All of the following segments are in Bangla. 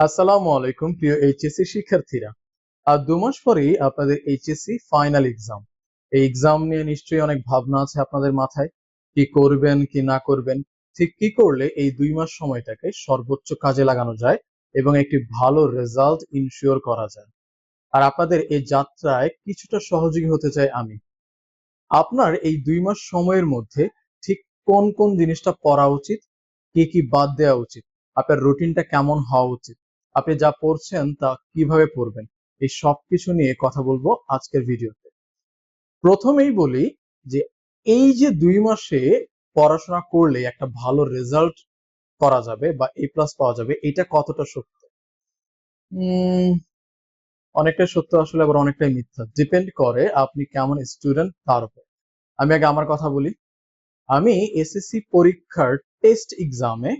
আসসালামু আলাইকুম, প্রিয় এইচএসসি শিক্ষার্থীরা। আর দু মাস পরেই আপনাদের এইচএসসি ফাইনাল এক্সাম। এই এক্সাম নিয়ে নিশ্চয়ই অনেক ভাবনা আছে আপনাদের মাথায়। কি করবেন, কি না করবেন, ঠিক কি করলে এই দুই মাস সময়টাকে সর্বোচ্চ কাজে লাগানো যায় এবং একটি ভালো রেজাল্ট ইনশিওর করা যায়। আর আপনাদের এই যাত্রায় কিছুটা সহযোগী হতে চাই আমি। আপনার এই দুই মাস সময়ের মধ্যে ঠিক কোন কোন জিনিসটা পড়া উচিত, কি কি বাদ দেওয়া উচিত, আপনার রুটিনটা কেমন হওয়া উচিত আপনি যা পড়ছেন তা কীভাবে পড়বেন, এই সব কিছু নিয়ে কথা বলব আজকের ভিডিওতে। প্রথমেই বলি যে এই যে দুই মাসে পড়াশোনা করলে একটা ভালো রেজাল্ট করা যাবে বা এ প্লাস পাওয়া যাবে, এটা কতটা সত্য? উম, অনেকটা সত্য আসলে আবার অনেকটাই মিথ্যা। ডিপেন্ড করে আপনি কেমন স্টুডেন্ট তার উপর। আমি আগে আমার কথা বলি। আমি এসএসসি পরীক্ষার টেস্ট এক্সামে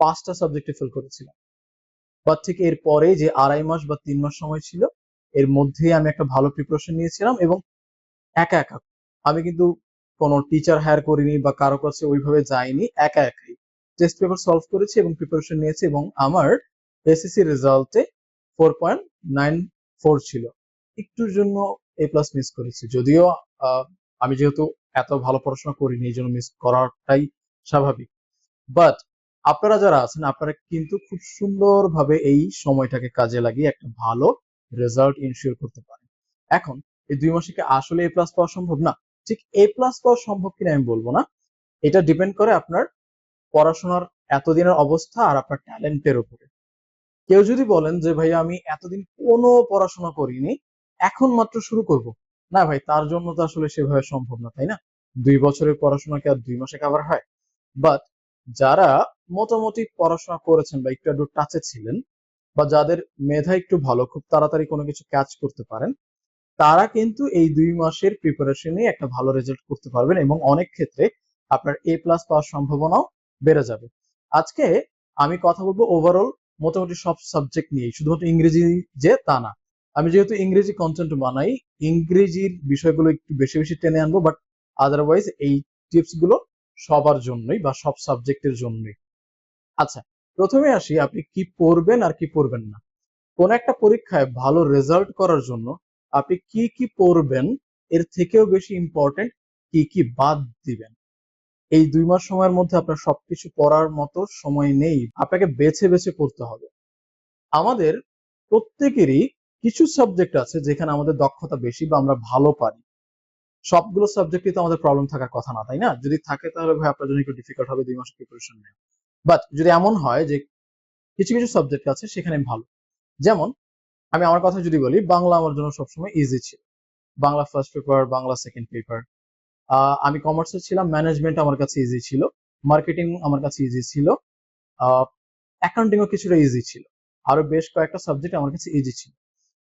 পাঁচটা সাবজেক্টে ফেল করেছিলাম। বাট ঠিক এর পরে যে আড়াই মাস বা তিন মাস সময় ছিল, এর মধ্যেই আমি একটা ভালো প্রিপারেশন নিয়েছিলাম এবং একা একা। আমি কিন্তু কোনো টিচার হায়ার করিনি বা কারও কাছে ওইভাবে যাইনি, একা একাই। টেস্ট পেপার সলভ করেছি এবং প্রিপারেশন নিয়েছি এবং আমার এসএসসি রেজাল্টে ফোর পয়েন্ট নাইন ফোর ছিল। একটুর জন্য এ প্লাস মিস করেছি। যদিও আমি যেহেতু এত ভালো পড়াশোনা করিনি, এই জন্য মিস করাটাই স্বাভাবিক। বাট আপনারা যারা আছেন, আপনারা কিন্তু খুব সুন্দরভাবে এই সময়টাকে কাজে লাগিয়ে একটা ভালো রেজাল্ট ইনশিওর করতে পারেন। এখন, এই দুই মাসে কি আসলে এ প্লাস পাওয়া সম্ভব? না, ঠিক এ প্লাস পাওয়া সম্ভব কিনা আমি বলব না। এটা ডিপেন্ড করে আপনার পড়াশোনার এতদিনের অবস্থা আর আপনার ট্যালেন্টের উপরে। কেউ যদি বলেন যে, ভাই, আমি এতদিন কোনো পড়াশোনা করিনি, এখন মাত্র শুরু করব। না ভাই, তার জন্য তো আসলে সেভাবে সম্ভব না, তাই না? দুই বছরের পড়াশোনা কি আর দুই মাসে কাভার হয়? বাট যারা মোটামুটি পড়াশোনা করেছেন বা একটু একটু টাচে ছিলেন বা যাদের মেধা একটু ভালো, খুব তাড়াতাড়ি কোনো কিছু ক্যাচ করতে পারেন, তারা কিন্তু এই দুই মাসের প্রিপারেশনে একটা ভালো রেজাল্ট করতে পারবেন এবং অনেক ক্ষেত্রে আপনার এ প্লাস পাওয়ার সম্ভাবনাও বেড়ে যাবে। আজকে আমি কথা বলব ওভারঅল মোটামুটি সব সাবজেক্ট নিয়ে শুধুমাত্র ইংরেজি যে তা না। আমি যেহেতু ইংরেজি কন্টেন্ট বানাই, ইংরেজির বিষয়গুলো একটু বেশি বেশি টেনে আনব বাট আদারওয়াইজ এই টিপসগুলো সবার জন্যই বা সব সাবজেক্টের জন্যই। আচ্ছা প্রথমে আসি আপনি কি পড়বেন আর কি পড়বেন না। কোন একটা পরীক্ষায় ভালো রেজাল্ট করার জন্য আপনি কি কি পড়বেন, এর থেকেও বেশি ইম্পর্টেন্ট কি কি বাদ দিবেন। এই দুই মাস সময়ের মধ্যে আপনার সবকিছু পড়ার মতো সময় নেই, আপনাকে বেছে বেছে পড়তে হবে। আমাদের প্রত্যেকেরই কিছু সাবজেক্ট আছে যেখানে আমাদের দক্ষতা বেশি বা আমরা ভালো পারি। সবগুলো সাবজেক্টে তো আমাদের প্রবলেম থাকার কথা না, তাই না? যদি থাকে তাহলে ভাই আপনার জন্য একটু ডিফিকাল্ট হবে দুই মাস প্রিপারেশন নেওয়া বাট যদি এমন হয় যে কিছু কিছু সাবজেক্ট আছে, সেখানে ভালো। যেমন, আমি আমার কথা যদি বলি, বাংলা আমার জন্য সবসময় ইজি ছিল। Bangla first paper Bangla second paper আমি কমার্সে ছিলাম ম্যানেজমেন্ট আমার কাছে ইজি ছিল। মার্কেটিং আমার কাছে ইজি ছিল। অ্যাকাউন্টিংও কিছুটা ইজি ছিল। আরও বেশ কয়েকটা সাবজেক্ট আমার কাছে ইজি ছিল।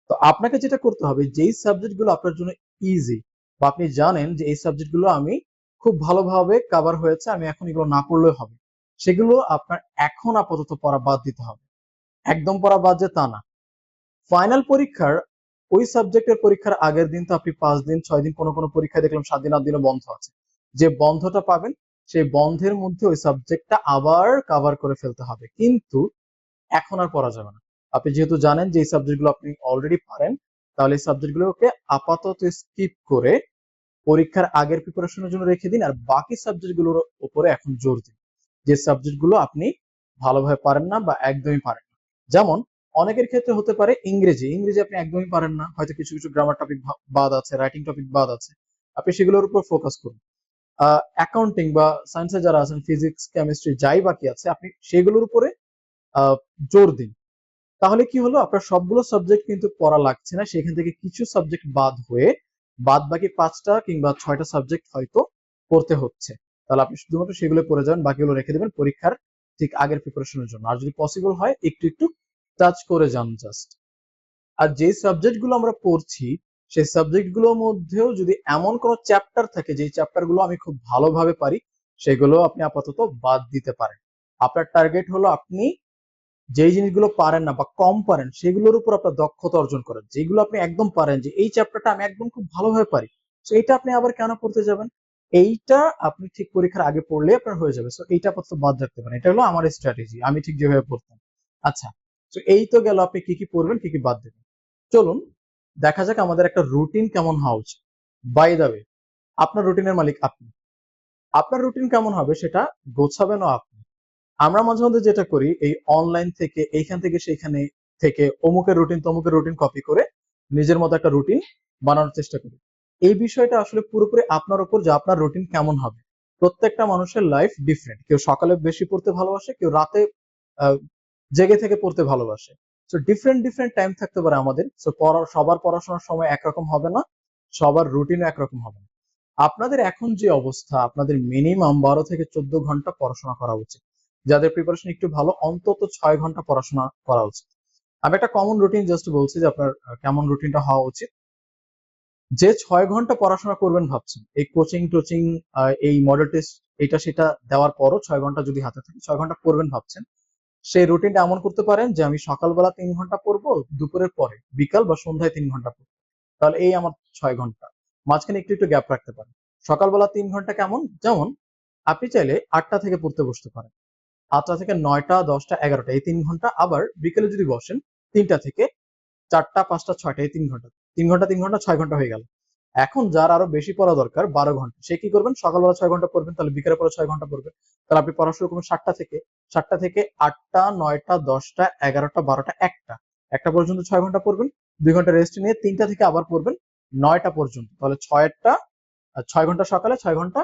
তো আপনাকে যেটা করতে হবে, যেই সাবজেক্টগুলো আপনার জন্য ইজি বা আপনি জানেন যে এই সাবজেক্টগুলো আমি খুব ভালোভাবে কভার হয়েছে, আমি এখন এগুলো না পড়লেও হবে। সেগুলো আপনার এখন আপাতত পড়া বাদ দিতে হবে। একদম পড়া বাদ যে তা না। ফাইনাল পরীক্ষার ওই সাবজেক্টের পরীক্ষার আগের দিন তো আপনি পাঁচ দিন, ছয় দিন কোনো কোনো পরীক্ষা দেখলাম সাত দিন, আট দিনও বন্ধ আছে। যে বন্ধটা পাবেন, সেই বন্ধের মধ্যে ওই সাবজেক্টটা আবার কভার করে ফেলতে হবে। কিন্তু এখন আর পড়া যাবে না। আপনি যেহেতু জানেন যে এই সাবজেক্টগুলো আপনি অলরেডি পারেন, তাহলে এই সাবজেক্টগুলোকে আপাতত স্কিপ করে পরীক্ষার আগের প্রিপারেশনের জন্য রেখে দিন, আর বাকি সাবজেক্টগুলোর উপরে এখন জোর দিন। যে সাবজেক্টগুলো আপনি ভালোভাবে পারেন না বা একদমই পারেন না। যেমন, অনেকের ক্ষেত্রে হতে পারে ইংরেজি। ইংরেজি আপনি একদমই পারেন না। হয়তো কিছু কিছু গ্রামার টপিক বাদ আছে রাইটিং টপিক বাদ আছে। আপনি সেগুলোর উপর ফোকাস করুন। অ্যাকাউন্টিং বা সায়েন্সে যারা আছেন ফিজিক্স কেমিস্ট্রি যাই বাকি আছে, আপনি সেগুলোর উপরে জোর দিন। তাহলে কি হলো? আপনার সবগুলো সাবজেক্ট কিন্তু পড়া লাগছে না। সেখান থেকে কিছু সাবজেক্ট বাদ হয়ে বাদ বাকি পাঁচটা কিংবা ছয়টা সাবজেক্ট হয়তো পড়তে হচ্ছে। তাহলে আপনি শুধুমাত্র সেগুলো পড়ে যাবেন বাকিগুলো রেখে দেবেন পরীক্ষার ঠিক আগের প্রিপারেশনের জন্য। আর যদি পসিবল হয়, একটু একটু টাচ করে যান জাস্ট আর যে সাবজেক্টগুলো আমরা পড়ছি, সেই সাবজেক্টগুলোর মধ্যেও যদি এমন কোনো চ্যাপ্টার থাকে যে চ্যাপ্টারগুলো আমি খুব ভালোভাবে পারি, সেগুলো আপনি আপাতত বাদ দিতে পারেন। আপনার টার্গেট হলো আপনি যেই জিনিসগুলো পারেন না বা কম পারেন, সেগুলোর উপর আপনার দক্ষতা অর্জন করেন। যেগুলো আপনি একদম পারেন যে, এই চ্যাপ্টারটা আমি একদম খুব ভালোভাবে পারি। তো এটা আপনি আবার কেন পড়তে যাবেন? এইটা আপনি ঠিক পরীক্ষার আগে পড়লে আপনার হয়ে যাবে। এইটা আপাতত বাদ রাখতে পারেন। এটা হলো আমার স্ট্র্যাটেজি আমি ঠিক যেভাবে পড়তাম। আচ্ছা তো এই তো গেল। আপনি কি কি পড়বেন, কি কি বাদ দেবেন? চলুন, দেখা যাক আমাদের একটা রুটিন কেমন হওয়া উচিত। বাই দা ওয়ে আপনার রুটিনের মালিক আপনি। আপনার রুটিন কেমন হবে সেটা গোছাবেনও আপনি। আমরা মাঝে মধ্যে যেটা করি, এই অনলাইন থেকে, এইখান থেকে, সেইখানে থেকে অমুকের রুটিন তমুকের রুটিন কপি করে নিজের মতো একটা রুটিন বানানোর চেষ্টা করি। এই বিষয়টা আসলে পুরোপুরি আপনার উপর যে আপনার রুটিন কেমন হবে। প্রত্যেকটা মানুষের লাইফ ডিফারেন্ট কেউ সকালে বেশি পড়তে ভালোবাসে, কেউ রাতে জেগে থেকে পড়তে ভালোবাসে। সো ডিফারেন্ট ডিফারেন্ট টাইম থাকতে পারে আমাদের। সো পড়ার সবার পড়াশোনার সময় একরকম হবে না, সবার রুটিন একরকম হবে না। আপনাদের এখন যে অবস্থা, আপনাদের মিনিমাম বারো থেকে চোদ্দ ঘণ্টা পড়াশোনা করা উচিত। যাদের প্রিপারেশন একটু ভালো, অন্তত ছয় ঘণ্টা পড়াশোনা করা উচিত। আমি একটা কমন রুটিন জাস্ট বলছি যে আপনার কেমন রুটিনটা হওয়া উচিত। যে ছয় ঘণ্টা পড়াশোনা করবেন ভাবছেন, এই কোচিং টোচিং এই মডেল টেস্ট এটা সেটা দেওয়ার পরও ছয় ঘণ্টা যদি হাতে থাকে, ছয় ঘণ্টা করবেন ভাবছেন, সেই রুটিনটা এমন করতে পারেন যে আমি সকালবেলা তিন ঘণ্টা পড়ব, দুপুরের পরে বিকাল বা সন্ধ্যায় তিন ঘণ্টা পড়ব। তাহলে এই আমার ছয় ঘণ্টা। মাঝখানে একটু একটু গ্যাপ রাখতে পারেন। সকালবেলা তিন ঘণ্টা কেমন? যেমন আপনি চাইলে আটটা থেকে পড়তে বসতে পারেন। আটটা থেকে নয়টা, দশটা, এগারোটা, এই তিন ঘণ্টা। আবার বিকেলে যদি বসেন, তিনটা থেকে চারটা, পাঁচটা, ছয়টা, এই তিন ঘণ্টা। তিন ঘণ্টা তিন ঘণ্টা, ছয় ঘণ্টা হয়ে গেল। এখন যার আরও বেশি পড়া দরকার, বারো ঘণ্টা। সে কি করবেন? সকালবেলা ছয় ঘণ্টা পড়বেন, তাহলে বিকেলের পরে ছয় ঘণ্টা পড়বেন। তাহলে আপনি পড়া শুরু করবেন সাতটা থেকে। সাতটা থেকে আটটা, নয়টা, দশটা, এগারোটা, বারোটা, একটা। একটা পর্যন্ত ছয় ঘণ্টা পড়বেন, দুই ঘণ্টা রেস্ট নিয়ে তিনটা থেকে আবার পড়বেন, নয়টা পর্যন্ত। তাহলে ছয়টা ছয় ঘণ্টা সকালে, ছয় ঘণ্টা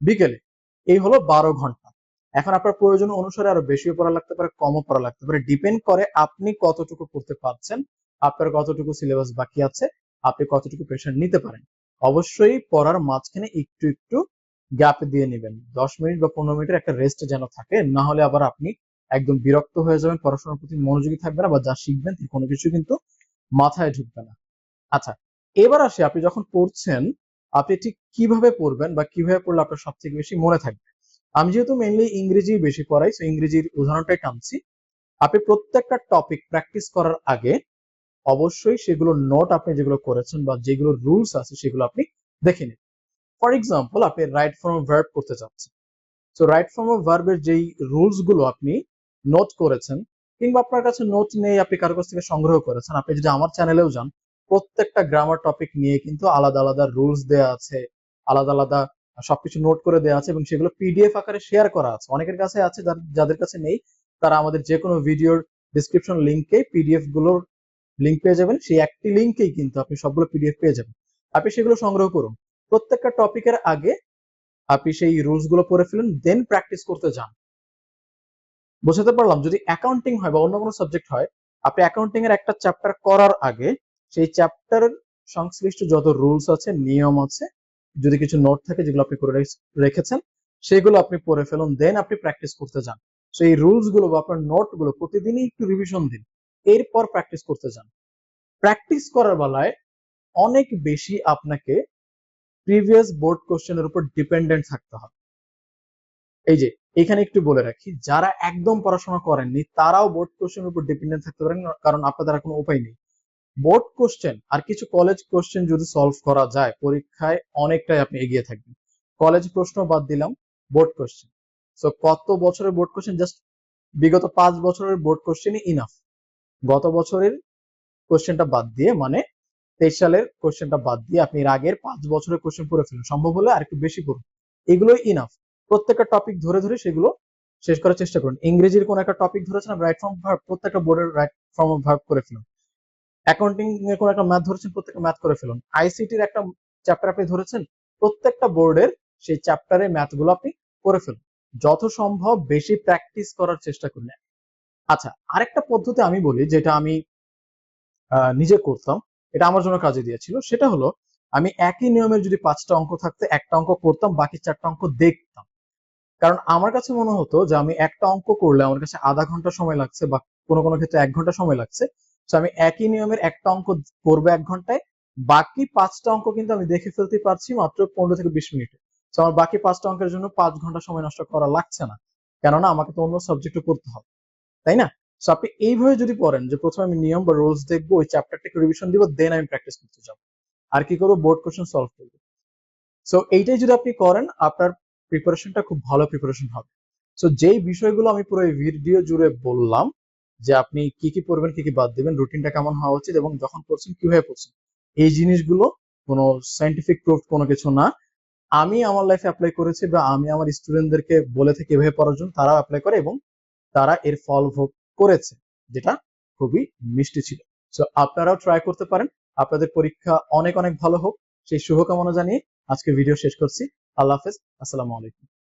বিকেলে। এই হলো বারো ঘণ্টা। এখন আপনার প্রয়োজন অনুসারে আরও বেশিও পড়া লাগতে পারে, কমও পড়া লাগতে পারে। ডিপেন্ড করে আপনি কতটুকু পড়তে পারছেন আপনার কতটুকু সিলেবাস বাকি আছে, আপনি কতটুকু প্রেশার নিতে পারেন, অবশ্যই পড়ার মাঝখানে একটু একটু গ্যাপ দিয়ে নেবেন। দশ মিনিট বা পনেরো মিনিটের একটা রেস্ট যেন থাকে, না হলে আবার আপনি একদম বিরক্ত হয়ে যাবেন, পড়াশোনার প্রতি মনোযোগী থাকবে না বা যা শিখবেন কোনো কিছু কিন্তু মাথায় ঢুকবে না। আচ্ছা এবার আসি, আপনি যখন পড়ছেন, আপনি ঠিক কীভাবে পড়বেন বা কীভাবে পড়লে আপনার সব থেকে বেশি মনে থাকবে? আমি যেহেতু মেইনলি ইংরেজি বেশি পড়াই তো ইংরেজির উদাহরণটাই টানছি। আপনি প্রত্যেকটা টপিক প্র্যাকটিস করার আগে অবশ্যই সেগুলো নোট আপনি যেগুলো করেছেন বা যেগুলো রুলস আছে সেগুলো আপনি দেখে নিন। ফর এক্সাম্পল আপনি রাইট ফর্ম ভার্ব করতে চাচ্ছেন। তো রাইট ফর্ম অফ ভার্বের যেই রুলসগুলো আপনি নোট করেছেন কিংবা আপনার কাছে নোট নেই, আপনি কারও কাছ থেকে সংগ্রহ করেছেন, আপনি যদি আমার চ্যানেলেও যান, প্রত্যেকটা গ্রামার টপিক নিয়ে কিন্তু আলাদা আলাদা রুলস দেয়া আছে, আলাদা আলাদা সবকিছু নোট করে দেওয়া আছে এবং সেগুলো পিডিএফ আকারে শেয়ার করা আছে। অনেকের কাছে আছে যাদের কাছে নেই, তারা আমাদের যে কোনো ভিডিওর ডিসক্রিপশন লিঙ্কে পিডিএফগুলোর লিঙ্ক পেয়ে যাবেন। সেই একটি লিঙ্কেই কিন্তু আপনি সবগুলো পিডিএফ পেয়ে যাবেন। আপনি সেগুলো সংগ্রহ করুন। প্রত্যেকটা টপিকের আগে আপনি সেই রুলসগুলো পড়ে ফেলুন দেন প্র্যাকটিস করতে যান। বোঝাতে পারলাম? যদি অ্যাকাউন্টিং হয় বা অন্য কোনো সাবজেক্ট হয়, আপনি অ্যাকাউন্টিং এর একটা চ্যাপ্টার করার আগে সেই চ্যাপ্টারের সংশ্লিষ্ট যত রুলস আছে, নিয়ম আছে, যদি কিছু নোট থাকে যেগুলো আপনি করে রেখ- রেখেছেন, সেগুলো আপনি পড়ে ফেলুন দেন আপনি প্র্যাকটিস করতে যান। সেই রুলসগুলো বা আপনার নোটগুলো প্রতিদিনই একটু রিভিশন দিন। এরপর প্র্যাকটিস করতে যান। প্র্যাকটিস করার বেলায় অনেক বেশি আপনাকে প্রিভিয়াস বোর্ড কোশ্চেনের উপর ডিপেন্ডেন্ট থাকতে হবে। এই যে, এখানে একটু বলে রাখি, যারা একদম পড়াশোনা করেননি, তারাও বোর্ড কোশ্চেনের উপর ডিপেন্ডেন্ট থাকতে পারেন, কারণ আপনাদের কোনো উপায় নেই। বোর্ড কোশ্চেন আর কিছু কলেজ কোশ্চেন যদি সলভ করা যায়, পরীক্ষায় অনেকটাই আপনি এগিয়ে থাকবেন। কলেজ প্রশ্ন বাদ দিলাম বোর্ড কোশ্চেন সো কত বছরের বোর্ড কোশ্চেন জাস্ট বিগত পাঁচ বছরের বোর্ড কোশ্চেনই ইনাফ গত বছরের কোশ্চেনটা বাদ দিয়ে মানে তেইশ সালের কোশ্চেনটা বাদ দিয়ে আপনি এর আগের পাঁচ বছরের কোশ্চেন পড়ে ফেলুন। সম্ভব হলে আর একটু বেশি পড়ুন। এগুলোই ইনাফ প্রত্যেকটা টপিক ধরে ধরে সেগুলো শেষ করার চেষ্টা করুন। ইংরেজির কোন একটা টপিক ধরেছেন রাইট ফর্ম ভার্ব প্রত্যেকটা বোর্ডের রাইট ফর্ম ভার্ব করে ফেলুন। অ্যাকাউন্টিং এর কোন একটা ম্যাথ ধরেছেন, প্রত্যেকটা ম্যাথ করে ফেলুন। আইসিটির একটা চ্যাপ্টার আপনি ধরেছেন, প্রত্যেকটা বোর্ডের সেই চ্যাপ্টারের ম্যাথগুলো আপনি করে ফেলুন। যত সম্ভব বেশি প্র্যাকটিস করার চেষ্টা করুন। আচ্ছা আরেকটা পদ্ধতি আমি বলি যেটা আমি নিজে করতাম, এটা আমার জন্য কাজে দিয়েছিল, সেটা হলো আমি একই নিয়মের যদি পাঁচটা অঙ্ক থাকতে, একটা অঙ্ক করতাম, বাকি চারটা অঙ্ক দেখতাম। কারণ আমার কাছে মনে হতো যে আমি একটা অঙ্ক করলে আমার কাছে আধা ঘণ্টা সময় লাগছে বা কোনো কোনো ক্ষেত্রে এক ঘণ্টা সময় লাগছে, তো আমি একই নিয়মের একটা অঙ্ক করব এক ঘন্টায়, বাকি পাঁচটা অঙ্ক কিন্তু আমি দেখে ফেলতে পারছি মাত্র পনেরো থেকে বিশ মিনিটে। তো আমার বাকি পাঁচটা অঙ্কের জন্য পাঁচ ঘণ্টা সময় নষ্ট করা লাগছে না, কেননা আমাকে তো অন্য সাবজেক্টও করতে হবে। তাই না? সো আপনি এইভাবে যদি পড়েন যে প্রথমে আমি নিয়ম বা রুলস দেখব, ওই চ্যাপ্টারটাকে রিভিশন দিব দেন আমি প্র্যাকটিস করতে যাব। আর কি করব? বোর্ড কোশ্চেন সলভ করব। সো এইটাই যদি আপনি করেন, আপনার প্রিপারেশনটা খুব ভালো প্রিপারেশন হবে। সো যেই বিষয়গুলো আমি পুরো এই ভিডিও জুড়ে বললাম, যে আপনি কি কি পড়বেন, কি কি বাদ দিবেন রুটিনটা কেমন হওয়া উচিত এবং যখন পড়ছেন, কীভাবে পড়ছেন, এই জিনিসগুলো কোনো সাইন্টিফিক প্রুফ কোনো কিছু না। আমি আমার লাইফে অ্যাপ্লাই করেছি বা আমি আমার স্টুডেন্টদেরকে বলে থাকি এভাবে পড়ার জন্য, তারাও অ্যাপ্লাই করে এবং তারা এর ফল ভোগ করেছে, যেটা খুবই মিষ্টি ছিল। সো আপনারাও ট্রাই করতে পারেন। আপনাদের পরীক্ষা অনেক অনেক ভালো হোক। সেই শুভকামনা জানিয়ে আজকে ভিডিও শেষ করছি। আল্লাহ হাফেজ। আসসালামু আলাইকুম।